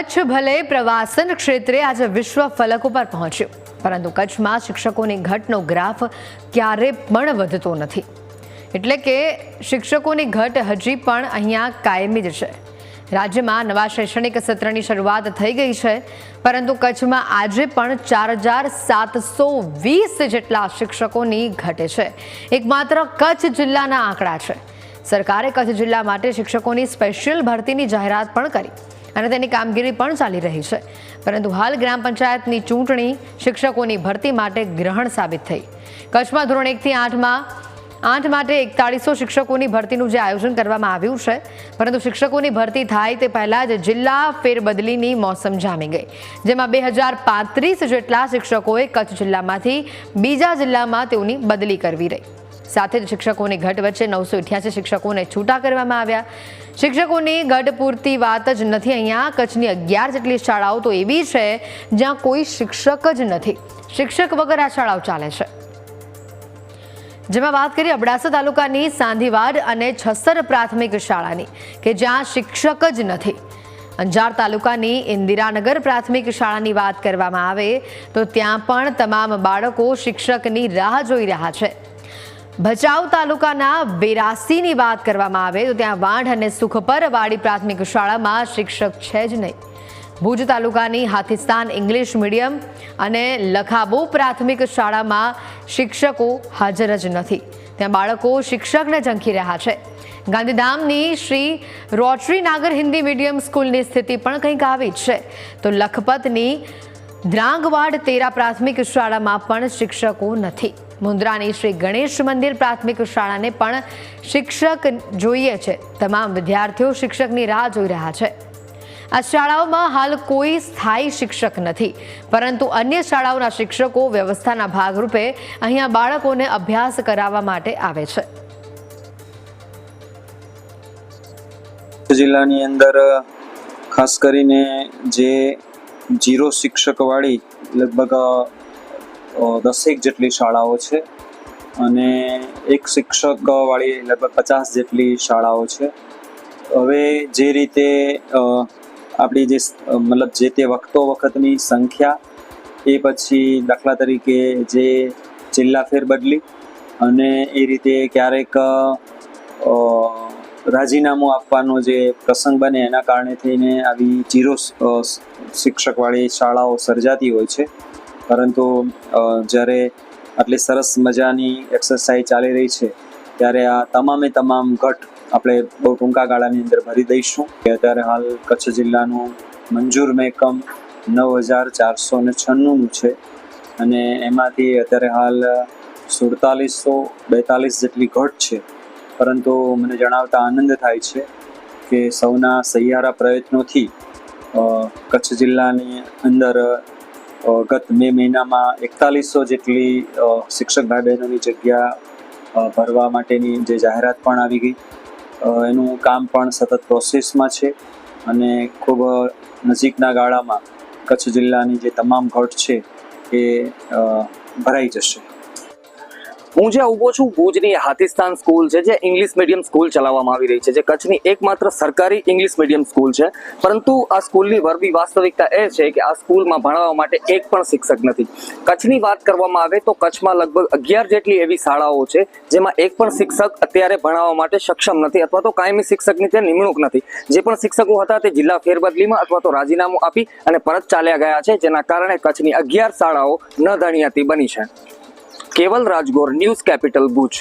કચ્છ ભલે પ્રવાસન ક્ષેત્રે આજે વિશ્વ ફલક ઉપર પહોંચ્યું, પરંતુ કચ્છમાં શિક્ષકોની ઘટનો ગ્રાફ ક્યારે પણ વધતો નથી. એટલે કે શિક્ષકોની ઘટ હજી પણ અહીંયા કાયમી જ છે. રાજ્યમાં નવા શૈક્ષણિક સત્રની શરૂઆત થઈ ગઈ છે, પરંતુ કચ્છમાં આજે પણ ચાર હજાર સાતસો વીસ જેટલા શિક્ષકોની ઘટે છે. એકમાત્ર કચ્છ જિલ્લાના આંકડા છે. સરકારે કચ્છ જિલ્લા માટે શિક્ષકોની સ્પેશિયલ ભરતીની જાહેરાત પણ કરી. અને તેની કામગીરી પણ ચાલી રહી છે. પરંતુ હાલ ગ્રામ પંચાયતની ચૂંટણી શિક્ષકોની ભરતી માટે ગ્રહણ સાબિત થઈ. કચ્છમાં ધોરણ એકથી આઠમાં, આઠ માટે એકતાળીસો શિક્ષકોની ભરતીનું જે આયોજન કરવામાં આવ્યું છે, પરંતુ શિક્ષકોની ભરતી થાય તે પહેલાં જ જિલ્લા ફેરબદલીની મોસમ જામી ગઈ. જેમાં બે હજાર પાંત્રીસ જેટલા શિક્ષકોએ કચ્છ જિલ્લામાંથી બીજા જિલ્લામાં તેઓની બદલી કરવી રહી. સાથે જ શિક્ષકોની ઘટ વચ્ચે નવસો અઠ્યાસી શિક્ષકોને છૂટા કરવામાં આવ્યા. શિક્ષકોની ઘટ પૂરતી વાત જ નથી. અહીંયા કચ્છની અગિયાર જેટલી શાળાઓ તો એવી છે જ્યાં કોઈ શિક્ષક જ નથી. શિક્ષક વગર આ શાળાઓ ચાલે છે. જેમાં વાત કરીએ અબડાસા તાલુકાની સાંધીવાડ અને છસર પ્રાથમિક શાળાની, કે જ્યાં શિક્ષક જ નથી. અંજાર તાલુકાની ઇન્દિરાનગર પ્રાથમિક શાળાની વાત કરવામાં આવે તો ત્યાં પણ તમામ બાળકો શિક્ષકની રાહ જોઈ રહ્યા છે. ભચાઉ તાલુકાના બેરાસીની વાત કરવામાં આવે તો ત્યાં વાંઢ અને સુખપર વાડી પ્રાથમિક શાળામાં શિક્ષક છે જ નહીં. ભુજ તાલુકાની હાથીસ્તાન ઇંગ્લિશ મીડિયમ અને લખાબો પ્રાથમિક શાળામાં શિક્ષકો હાજર જ નથી. ત્યાં બાળકો શિક્ષકને ઝંખી રહ્યા છે. ગાંધીધામની શ્રી રોટરી નાગર હિન્દી મીડિયમ સ્કૂલની સ્થિતિ પણ કંઈક આવી છે. તો લખપતની દ્રાંગવાડ તેરા પ્રાથમિક શાળામાં પણ શિક્ષકો નથી. મુન્દ્રાની શ્રી ગણેશ મંદિર પ્રાથમિક શાળાને પણ શિક્ષક જોઈએ છે. તમામ વિદ્યાર્થીઓ શિક્ષકની રાહ જોઈ રહ્યા છે. આ શાળાઓમાં હાલ કોઈ સ્થાયી શિક્ષક નથી. પરંતુ અન્ય શાળાઓના શિક્ષકો વ્યવસ્થાના ભાગરૂપે અહીંયા બાળકોને અભ્યાસ કરાવવા માટે આવે છે. જિલ્લાની અંદર, ખાસ કરીને જે જીરો શિક્ષકવાળી લગભગ દસેક જેટલી શાળાઓ છે અને એક શિક્ષકવાળી લગભગ પચાસ જેટલી શાળાઓ છે. હવે જે રીતે આપણી જે મતલબ જે તે વખતો વખતની સંખ્યા એ પછી દાખલા તરીકે જે જિલ્લા ફેરબદલી અને એ રીતે ક્યારેક રાજીનામું આપવાનો જે પ્રસંગ બને એના કારણે થઈને આવી જીરો શિક્ષકવાળી શાળાઓ સર્જાતી હોય છે. પરંતુ જ્યારે આટલી સરસ મજાની એક્સરસાઇઝ ચાલી રહી છે, ત્યારે આ તમામે તમામ ઘટ આપણે બહુ ટૂંકા ગાળાની અંદર ભરી દઈશું કે અત્યારે હાલ કચ્છ જિલ્લાનું મંજૂર મહેકમ નવ હજાર ચારસો ને છન્નુંનું છે. અને એમાંથી અત્યારે હાલ સુડતાલીસો બેતાલીસ જેટલી ઘટ છે. પરંતુ મને જણાવતા આનંદ થાય છે કે સૌના સહિયારા પ્રયત્નોથી કચ્છ જિલ્લાની અંદર ગત મે મહિનામાં એકતાલીસો જેટલી શિક્ષક ભાઈ બહેનોની જગ્યા ભરવા માટેની જે જાહેરાત પણ આવી ગઈ. એનું કામ પણ સતત પ્રોસેસમાં છે અને ખૂબ નજીકના ગાળામાં કચ્છ જિલ્લાની જે તમામ ઘટ છે એ ભરાઈ જશે. હું જ્યાં ઊભો છું, ભુજની હાથીસ્તાન સ્કૂલ છે, જે ઇંગ્લિશ મીડિયમ સ્કૂલ ચલાવવામાં આવી રહી છે, જે કચ્છની એકમાત્ર સરકારી ઇંગ્લિશ મીડિયમ સ્કૂલ છે. પરંતુ આ સ્કૂલની વરવી વાસ્તવિકતા એ છે કે આ સ્કૂલમાં ભણાવવા માટે એક પણ શિક્ષક નથી. કચ્છની વાત કરવામાં આવે તો કચ્છમાં લગભગ અગિયાર જેટલી એવી શાળાઓ છે, જેમાં એક પણ શિક્ષક અત્યારે ભણાવવા માટે સક્ષમ નથી અથવા તો કાયમી શિક્ષકની ત્યાં નિમણૂક નથી. જે પણ શિક્ષકો હતા તે જિલ્લા ફેરબદલીમાં અથવા તો રાજીનામું આપી અને પરત ચાલ્યા ગયા છે, જેના કારણે કચ્છની અગિયાર શાળાઓ ન ધણિયાતી બની છે. કેવલ રાજગોર ન્યૂઝ કેપિટલ ભુજ.